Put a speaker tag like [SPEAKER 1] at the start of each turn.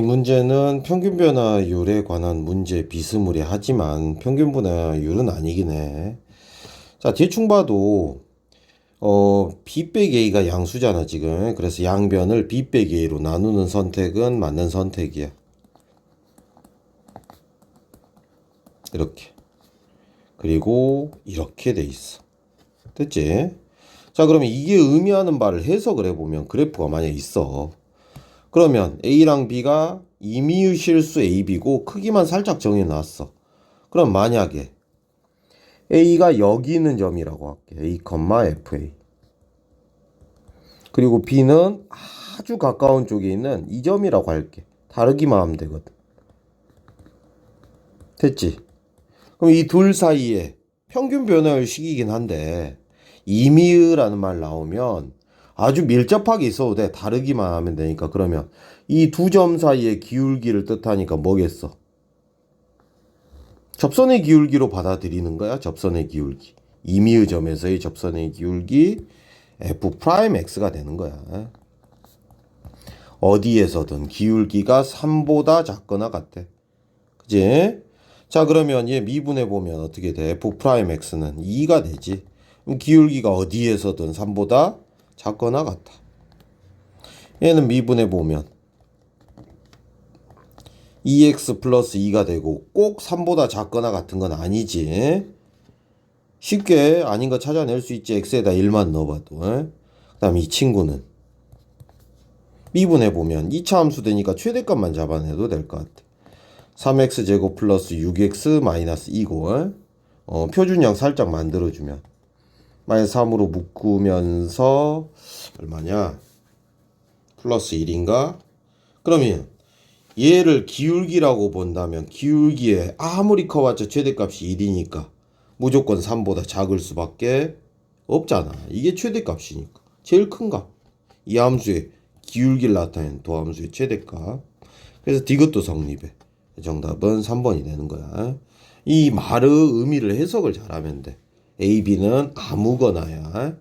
[SPEAKER 1] 이 문제는 평균 변화율에 관한 문제 비스무리하지만 평균 변화율은 아니긴 해. 자, 대충 봐도 어, B 빼기 A가 양수잖아, 지금. 그래서 양변을 B 빼기 A로 나누는 선택은 맞는 선택이야. 이렇게. 그리고 이렇게 돼 있어. 됐지? 자, 그러면 이게 의미하는 바를 해석을 해보면 그래프가 만약에 있어. 그러면 A랑 B가 임의의 실수 AB고 크기만 살짝 정해놨어. 그럼 만약에 A가 여기 있는 점이라고 할게. A, FA. 그리고 B는 아주 가까운 쪽에 있는 이 점이라고 할게. 다르기만 하면 되거든. 됐지? 그럼 이 둘 사이에 평균 변화율 식이긴 한데 임의라는 말 나오면 아주 밀접하게 있어도 돼. 다르기만 하면 되니까. 그러면 이 두 점 사이의 기울기를 뜻하니까 뭐겠어? 접선의 기울기로 받아들이는 거야. 접선의 기울기. 임의의 점에서의 접선의 기울기 f 프라임 x가 되는 거야. 어디에서든 기울기가 3보다 작거나 같대. 그지? 자, 그러면 얘 미분해 보면 어떻게 돼? f 프라임 x는 2가 되지. 그럼 기울기가 어디에서든 3보다 작거나 같아. 얘는 미분해 보면 2x 플러스 2가 되고 꼭 3보다 작거나 같은 건 아니지. 쉽게 아닌 거 찾아낼 수 있지. x에다 1만 넣어봐도. 그 다음에 이 친구는 미분해 보면 2차 함수 되니까 최대값만 잡아내도 될 것 같아. 3x 제곱 플러스 6x 마이너스 2고 어, 표준형 살짝 만들어주면 마이너스 3으로 묶으면서 얼마냐? 플러스 1인가? 그러면 얘를 기울기라고 본다면 기울기에 아무리 커봤자 최대값이 1이니까 무조건 3보다 작을 수밖에 없잖아. 이게 최대값이니까. 제일 큰 값. 이 함수의 기울기를 나타낸 도함수의 최대값. 그래서 디귿도 성립해. 정답은 3번이 되는 거야. 이 말의 의미를 해석을 잘하면 돼. A, B는 아무거나야.